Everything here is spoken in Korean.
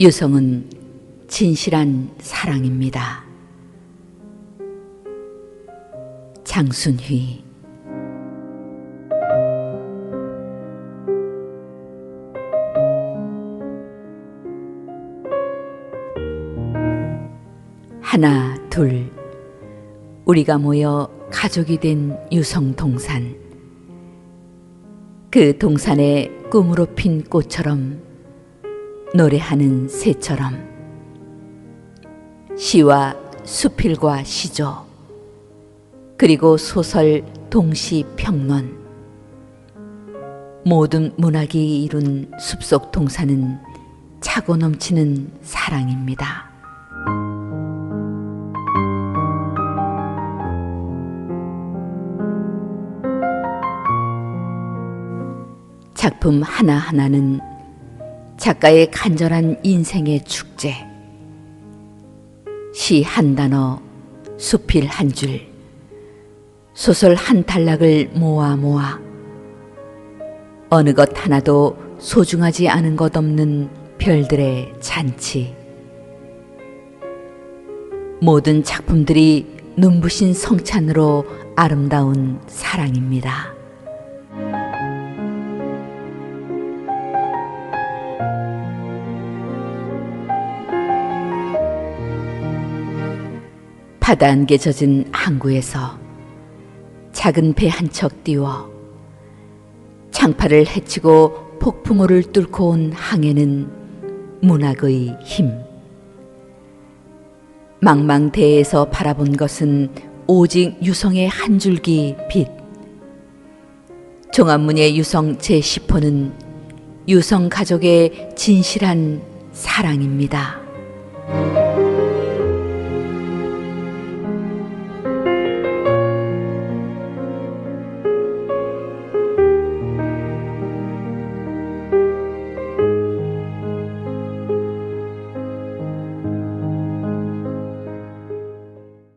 유성은 진실한 사랑입니다. 장순휘 하나, 둘. 우리가 모여 가족이 된 유성 동산. 그 동산에 꿈으로 핀 꽃처럼 노래하는 새처럼 시와 수필과 시조 그리고 소설 동시 평론 모든 문학이 이룬 숲속 동산은 차고 넘치는 사랑입니다. 작품 하나하나는 작가의 간절한 인생의 축제. 시 한 단어, 수필 한 줄, 소설 한 단락을 모아 모아 어느 것 하나도 소중하지 않은 것 없는 별들의 잔치. 모든 작품들이 눈부신 성찬으로 아름다운 사랑입니다. 바다 안개 젖은 항구에서 작은 배 한 척 띄워 창파를 헤치고 폭풍우를 뚫고 온 항해는 문학의 힘. 망망대해에서 바라본 것은 오직 유성의 한 줄기 빛. 종합문예 유성 제10호는 유성 가족의 진실한 사랑입니다.